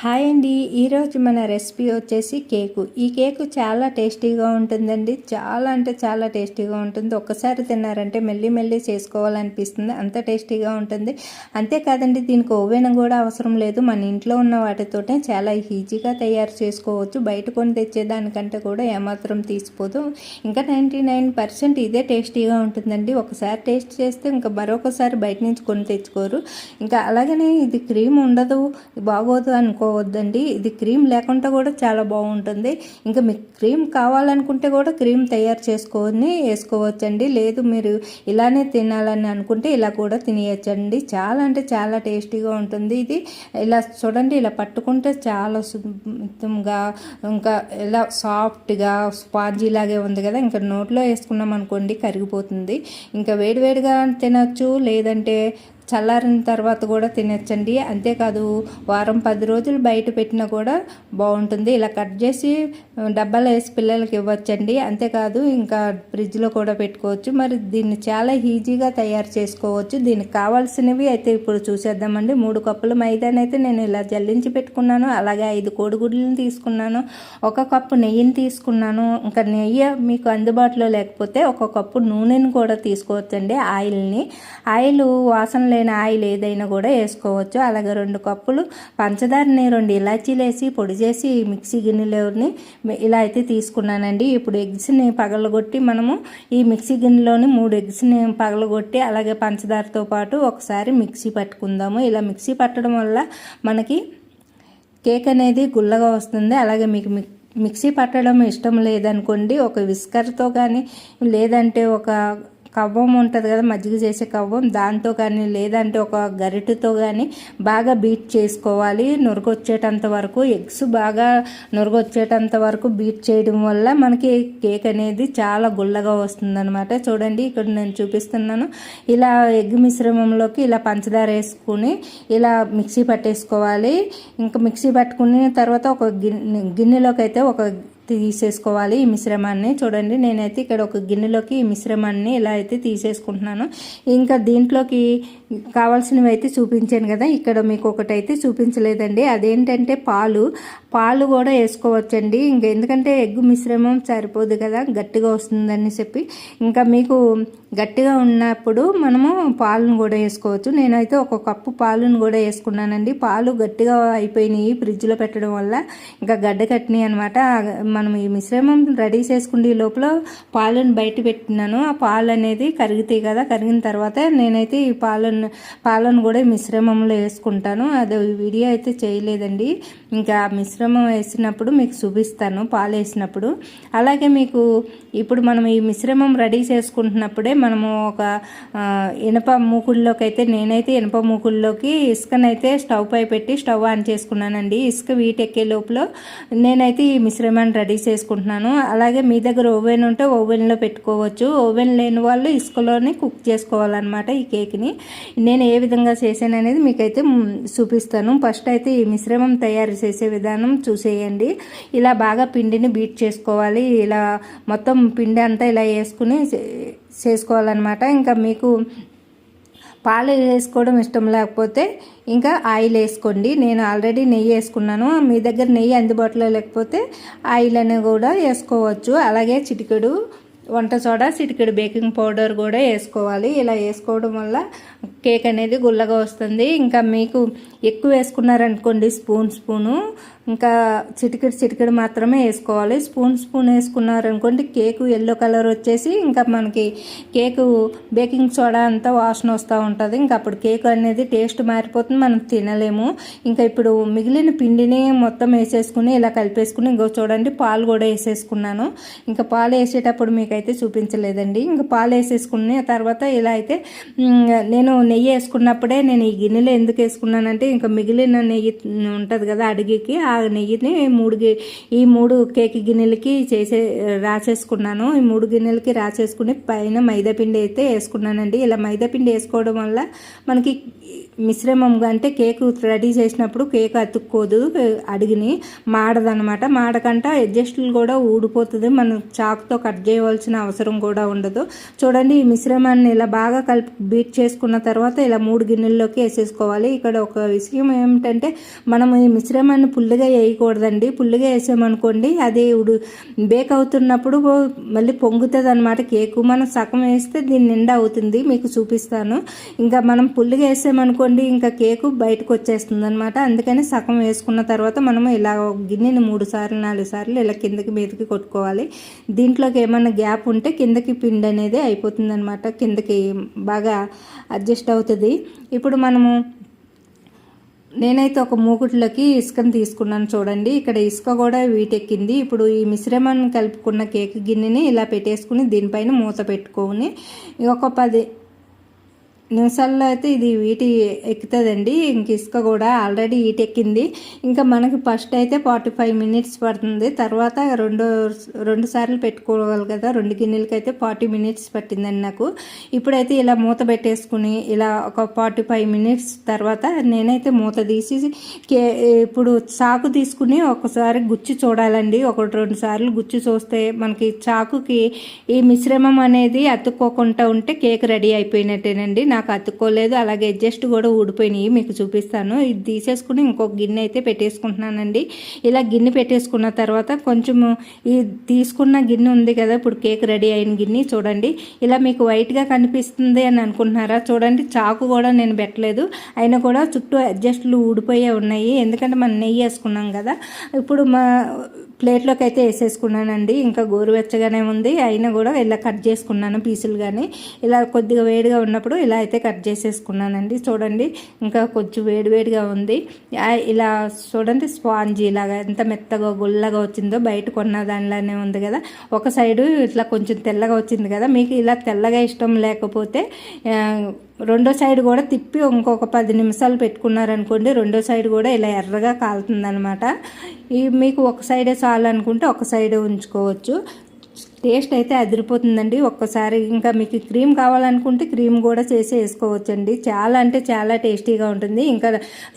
Hi అండి. ఈరోజు మన రెసిపీ వచ్చేసి కేకు. ఈ కేకు చాలా టేస్టీగా ఉంటుందండి. చాలా అంటే చాలా టేస్టీగా ఉంటుంది. ఒక్కసారి తిన్నారంటే మెల్లి మెల్లి చేసుకోవాలనిపిస్తుంది. అంత టేస్టీగా ఉంటుంది. అంతేకాదండి దీనికి ఓవెన్ కూడా అవసరం లేదు. మన ఇంట్లో ఉన్న వాటితోటే చాలా ఈజీగా తయారు చేసుకోవచ్చు. బయట కొని తెచ్చేదానికంటే కూడా ఏమాత్రం తీసిపోదు. ఇంకా నైంటీ నైన్ పర్సెంట్ ఇదే టేస్టీగా ఉంటుందండి. ఒకసారి టేస్ట్ చేస్తే ఇంకా మరొకసారి బయట నుంచి కొని తెచ్చుకోరు. ఇంకా అలాగనే ఇది క్రీమ్ ఉండదు బాగోదు అనుకో అనుకోవద్దండి ఇది క్రీమ్ లేకుండా కూడా చాలా బాగుంటుంది. ఇంకా మీకు క్రీమ్ కావాలనుకుంటే కూడా క్రీమ్ తయారు చేసుకొని వేసుకోవచ్చండి. లేదు మీరు ఇలానే తినాలని అనుకుంటే ఇలా కూడా తినేయచ్చండి. చాలా అంటే చాలా టేస్టీగా ఉంటుంది ఇది. ఇలా చూడండి ఇలా పట్టుకుంటే చాలా సున్నితంగా ఇంకా ఇలా సాఫ్ట్గా స్పాంజీ లాగే ఉంది కదా. ఇంకా నోట్లో వేసుకున్నాం అనుకోండి కరిగిపోతుంది. ఇంకా వేడివేడిగా తినచ్చు లేదంటే చల్లారిన తర్వాత కూడా తినచ్చండి. అంతేకాదు వారం పది రోజులు బయట పెట్టినా కూడా బాగుంటుంది. ఇలా కట్ చేసి డబ్బాలో వేసి పిల్లలకి ఇవ్వచ్చండి. అంతేకాదు ఇంకా ఫ్రిడ్జ్లో కూడా పెట్టుకోవచ్చు. మరి దీన్ని చాలా ఈజీగా తయారు చేసుకోవచ్చు. దీనికి కావాల్సినవి అయితే ఇప్పుడు చూసేద్దామండి. మూడు కప్పుల మైదానైతే నేను ఇలా జల్లించి పెట్టుకున్నాను. అలాగే ఐదు కోడిగుడ్లను తీసుకున్నాను. ఒక కప్పు నెయ్యిని తీసుకున్నాను. ఇంకా నెయ్యి మీకు అందుబాటులో లేకపోతే ఒక కప్పు నూనెని కూడా తీసుకోవచ్చండి ఆయిల్ని. ఆయిల్ వాసన లేని ఆయిల్ ఏదైనా కూడా వేసుకోవచ్చు. అలాగే రెండు కప్పులు పంచదారని రెండు ఇలాచీలు వేసి పొడి చేసి మిక్సీ గిన్నెలోని ఇలా అయితే తీసుకున్నానండి. ఇప్పుడు ఎగ్స్ని పగలగొట్టి మనము ఈ మిక్సీ గిన్నెలోని మూడు ఎగ్స్ని పగలగొట్టి అలాగే పంచదారతో పాటు ఒకసారి మిక్సీ పట్టుకుందాము. ఇలా మిక్సీ పట్టడం వల్ల మనకి కేక్ అనేది గుల్లగా వస్తుంది. అలాగే మీకు మిక్సీ పట్టడం ఇష్టం లేదనుకోండి ఒక విస్కర్తో కానీ లేదంటే ఒక కవ్వం ఉంటుంది కదా మజ్జిగ చేసే కవ్వం దాంతో కానీ లేదంటే ఒక గరిటెతో కానీ బాగా బీట్ చేసుకోవాలి. నురగొచ్చేటంత వరకు ఎగ్స్ బాగా నురగొచ్చేటంత వరకు బీట్ చేయడం వల్ల మనకి కేక్ అనేది చాలా గుల్లగా వస్తుందనమాట చూడండి ఇక్కడ నేను చూపిస్తున్నాను. ఇలా ఎగ్ మిశ్రమంలోకి ఇలా పంచదార వేసుకుని ఇలా మిక్సీ పట్టేసుకోవాలి. ఇంకా మిక్సీ పట్టుకున్న తర్వాత ఒక గిన్నె గిన్నెలోకి అయితే ఒక తీసేసుకోవాలి ఈ మిశ్రమాన్ని. చూడండి నేనైతే ఇక్కడ ఒక గిన్నెలోకి ఈ మిశ్రమాన్ని ఇలా అయితే తీసేసుకుంటున్నాను. ఇంకా దీంట్లోకి కావాల్సినవి అయితే చూపించాను కదా. ఇక్కడ మీకు ఒకటైతే చూపించలేదండి. అదేంటంటే పాలు. పాలు కూడా వేసుకోవచ్చండి. ఇంకా ఎందుకంటే ఎగ్గు మిశ్రమం సరిపోదు కదా గట్టిగా వస్తుందని చెప్పి. ఇంకా మీకు గట్టిగా ఉన్నప్పుడు మనము పాలను కూడా వేసుకోవచ్చు. నేనైతే ఒక కప్పు పాలను కూడా వేసుకున్నానండి. పాలు గట్టిగా అయిపోయినాయి ఫ్రిడ్జ్లో పెట్టడం వల్ల. ఇంకా గడ్డ కట్టినాయి అనమాట మనం ఈ మిశ్రమం రెడీ చేసుకునే లోపల పాలను బయట పెట్టినాను. ఆ పాలు అనేది కరిగితాయి కదా కరిగిన తర్వాత నేనైతే ఈ పాలను పాలను కూడా మిశ్రమంలో వేసుకుంటాను. అది వీడియో అయితే చేయలేదండి. ఇంకా మిశ్రమం మిశ్రమం వేసినప్పుడు మీకు చూపిస్తాను పాలు వేసినప్పుడు. అలాగే మీకు ఇప్పుడు మనం ఈ మిశ్రమం రెడీ చేసుకుంటున్నప్పుడే మనము ఒక ఇనప మూకుల్లోకి అయితే నేనైతే ఇనప మూకుల్లోకి ఇసుకనైతే స్టవ్ పై పెట్టి స్టవ్ ఆన్ చేసుకున్నానండి. ఇసుక వీటెక్కే లోపల నేనైతే ఈ మిశ్రమాన్ని రెడీ చేసుకుంటున్నాను. అలాగే మీ దగ్గర ఓవెన్ ఉంటే ఓవెన్లో పెట్టుకోవచ్చు. ఓవెన్ లేని వాళ్ళు ఇసుకలోనే కుక్ చేసుకోవాలన్నమాట ఈ కేక్ని. నేను ఏ విధంగా చేశాను అనేది మీకైతే చూపిస్తాను. ఫస్ట్ అయితే ఈ మిశ్రమం తయారు చేసే విధానం చూసేయండి. ఇలా బాగా పిండిని బీట్ చేసుకోవాలి. ఇలా మొత్తం పిండి అంతా ఇలా వేసుకుని చేసుకోవాలన్నమాట. ఇంకా మీకు పాలు వేసుకోవడం ఇష్టం లేకపోతే ఇంకా ఆయిల్ వేసుకోండి. నేను ఆల్రెడీ నెయ్యి వేసుకున్నాను. మీ దగ్గర నెయ్యి అందుబాటులో లేకపోతే ఆయిల్ అనేది కూడా వేసుకోవచ్చు. అలాగే చిటికెడు వంట సోడా చిటికెడు బేకింగ్ పౌడర్ కూడా వేసుకోవాలి. ఇలా వేసుకోవడం వల్ల కేక్ అనేది గుల్లగా వస్తుంది. ఇంకా మీకు ఎక్కువ వేసుకున్నారనుకోండి స్పూన్ స్పూను. ఇంకా చిటికెడు చిటికెడు మాత్రమే వేసుకోవాలి. స్పూన్ స్పూన్ వేసుకున్నారనుకోండి కేకు ఎల్లో కలర్ వచ్చేసి ఇంకా మనకి కేకు బేకింగ్ సోడా అంతా వాసన వస్తూ ఉంటుంది. ఇంకా అప్పుడు కేక్ అనేది టేస్ట్ మారిపోతుంది. మనం తినలేము. ఇంకా ఇప్పుడు మిగిలిన పిండిని మొత్తం వేసేసుకుని ఇలా కలిపేసుకుని ఇంకో చూడండి పాలు కూడా వేసేసుకున్నాను. ఇంకా పాలు వేసేటప్పుడు మీకైతే చూపించలేదండి. ఇంకా పాలు వేసేసుకున్న తర్వాత ఇలా అయితే నేను నెయ్యి వేసుకున్నప్పుడే నేను ఈ గిన్నెలో ఎందుకు వేసుకున్నానంటే ఇంకా మిగిలిన నెయ్యి ఉంటుంది కదా అడిగికి ఆ నెయ్యిని మూడు ఈ మూడు కేక్ గిన్నెలకి చేసే రాసేసుకున్నాను ఈ మూడు గిన్నెలకి రాసేసుకుని పైన మైదాపిండి అయితే వేసుకున్నానండి. ఇలా మైదాపిండి వేసుకోవడం వల్ల మనకి మిశ్రమం అంటే కేక్ రెడీ చేసినప్పుడు కేక్ అతుక్కోదు అడిగిని మాడదనమాట. మాడకంట అడ్జస్ట్లు కూడా ఊడిపోతుంది. మనం చాక్తో కట్ చేయవలసిన అవసరం కూడా ఉండదు. చూడండి ఈ మిశ్రమాన్ని ఇలా బాగా కలిపి బీట్ చేసుకున్న తర్వాత ఇలా మూడు గిన్నెల్లోకి వేసేసుకోవాలి. ఇక్కడ ఒక విషయం ఏమిటంటే మనం ఈ మిశ్రమాన్ని పుల్లిగా వేయకూడదండి. పుల్లిగా వేసామనుకోండి అది ఉడు బేక్ అవుతున్నప్పుడు మళ్ళీ పొంగుతుంది అనమాట కేకు మనం సగం వేస్తే దీని నిండా అవుతుంది మీకు చూపిస్తాను. ఇంకా మనం పుల్లిగా వేసామనుకోండి ఇంకా కేకు బయటకు వచ్చేస్తుంది అనమాట అందుకని సగం వేసుకున్న తర్వాత మనము ఇలా గిన్నెని మూడు సార్లు నాలుగు సార్లు ఇలా కిందకి మీదకి కొట్టుకోవాలి. దీంట్లోకి ఏమైనా గ్యాప్ ఉంటే కిందకి పిండి అనేది అయిపోతుంది అనమాట కిందకి బాగా అడ్జస్ట్ అవుతుంది. ఇప్పుడు మనము నేనైతే ఒక మూకుట్లోకి ఇసుకను తీసుకున్నాను చూడండి. ఇక్కడ ఇసుక కూడా వీటెక్కింది. ఇప్పుడు ఈ మిశ్రమాన్ని కలుపుకున్న కేక్ గిన్నెని ఇలా పెట్టేసుకుని దీనిపైన మూత పెట్టుకొని ఒక పది నిమిషాల్లో అయితే ఇది వీటి ఎక్కుతుందండి. ఇంక ఇసుక కూడా ఆల్రెడీ ఈట ఎక్కింది. ఇంకా మనకి ఫస్ట్ అయితే ఫార్టీ ఫైవ్ మినిట్స్ పడుతుంది. తర్వాత రెండు రెండు సార్లు పెట్టుకోవాలి కదా. రెండు గిన్నెలకి అయితే ఫార్టీ మినిట్స్ పట్టిందండి నాకు. ఇప్పుడైతే ఇలా మూత పెట్టేసుకుని ఇలా ఒక ఫార్టీ ఫైవ్ మినిట్స్ తర్వాత నేనైతే మూత తీసి కే ఇప్పుడు చాకు తీసుకుని ఒకసారి గుచ్చి చూడాలండి. ఒకటి రెండు సార్లు గుచ్చి చూస్తే మనకి చాకుకి ఈ మిశ్రమం అనేది అతుక్కోకుండా ఉంటే కేక్ రెడీ అయిపోయినట్టేనండి. నాకు అతుక్కోలేదు అలాగే అడ్జస్ట్ కూడా ఊడిపోయినాయి మీకు చూపిస్తాను. ఇది తీసేసుకుని ఇంకొక గిన్నె అయితే పెట్టేసుకుంటున్నానండి. ఇలా గిన్నె పెట్టేసుకున్న తర్వాత కొంచెము ఈ తీసుకున్న గిన్నె ఉంది కదా ఇప్పుడు కేక్ రెడీ అయిన గిన్నె చూడండి. ఇలా మీకు వైట్గా కనిపిస్తుంది అని అనుకుంటున్నారా? చూడండి చాకు కూడా నేను పెట్టలేదు. అయినా కూడా చుట్టూ అడ్జస్ట్లు ఊడిపోయే ఉన్నాయి. ఎందుకంటే మనం నెయ్యి వేసుకున్నాం కదా. ఇప్పుడు మా ప్లేట్లోకి అయితే వేసేసుకున్నానండి. ఇంకా గోరువెచ్చగానే ఉంది. అయినా కూడా ఇలా కట్ చేసుకున్నాను పీసులు కానీ ఇలా కొద్దిగా వేడిగా ఉన్నప్పుడు ఇలా అయితే కట్ చేసేసుకున్నానండి. చూడండి ఇంకా కొంచెం వేడివేడిగా ఉంది. ఇలా చూడండి స్పాంజీ ఇలాగా ఎంత మెత్తగా గుల్లగా వచ్చిందో బయట కొన్న దానిలానే ఉంది కదా. ఒక సైడు ఇట్లా కొంచెం తెల్లగా వచ్చింది కదా. మీకు ఇలా తెల్లగా ఇష్టం లేకపోతే రెండో సైడ్ కూడా తిప్పి ఇంకొక పది నిమిషాలు పెట్టుకున్నారనుకోండి రెండో సైడ్ కూడా ఇలా ఎర్రగా కాలుతుందనమాట ఈ మీకు ఒక సైడే చాలనుకుంటే ఒక సైడే ఉంచుకోవచ్చు. టేస్ట్ అయితే అదిరిపోతుందండి. ఒక్కసారి ఇంకా మీకు క్రీమ్ కావాలనుకుంటే క్రీమ్ కూడా చేసి వేసుకోవచ్చండి. చాలా అంటే చాలా టేస్టీగా ఉంటుంది. ఇంకా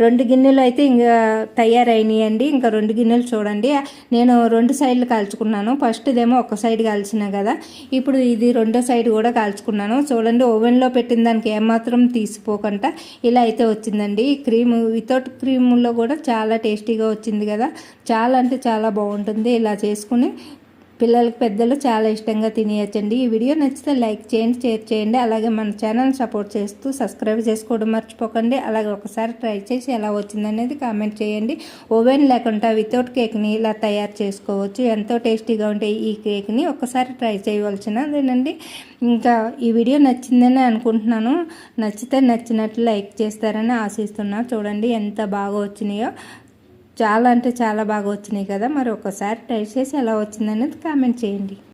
రెండు గిన్నెలు అయితే ఇంకా తయారైనాయండి. ఇంకా రెండు గిన్నెలు చూడండి. నేను రెండు సైడ్లు కాల్చుకున్నాను. ఫస్ట్ ఇదేమో ఒక సైడ్ కాల్చిన కదా. ఇప్పుడు ఇది రెండో సైడ్ కూడా కాల్చుకున్నాను. చూడండి ఓవెన్లో పెట్టిన దానికి ఏమాత్రం తీసిపోకుండా ఇలా అయితే వచ్చిందండి. క్రీమ్ వితౌట్ క్రీమ్లో కూడా చాలా టేస్టీగా వచ్చింది కదా. చాలా అంటే చాలా బాగుంటుంది. ఇలా చేసుకుని పిల్లలకి పెద్దలు చాలా ఇష్టంగా తినేయచ్చండి. ఈ వీడియో నచ్చితే లైక్ చేయండి షేర్ చేయండి. అలాగే మన ఛానల్ సపోర్ట్ చేస్తూ సబ్స్క్రైబ్ చేసుకోవడం మర్చిపోకండి. అలాగే ఒకసారి ట్రై చేసి ఎలా వచ్చిందనేది కామెంట్ చేయండి. ఓవెన్ లేకుండా వితౌట్ కేక్ని ఇలా తయారు చేసుకోవచ్చు. ఎంతో టేస్టీగా ఉంటే ఈ కేక్ని ఒకసారి ట్రై చేయవలసినదేనండి. ఇంకా ఈ వీడియో నచ్చిందని అనుకుంటున్నాను. నచ్చితే నచ్చినట్లు లైక్ చేస్తారని ఆశిస్తున్నాను చూడండి ఎంత బాగా వచ్చినాయో. చాలా అంటే చాలా బాగా వచ్చినాయి కదా మరి ఒకసారి ట్రై చేసి ఎలా వచ్చిందనేది కామెంట్ చేయండి.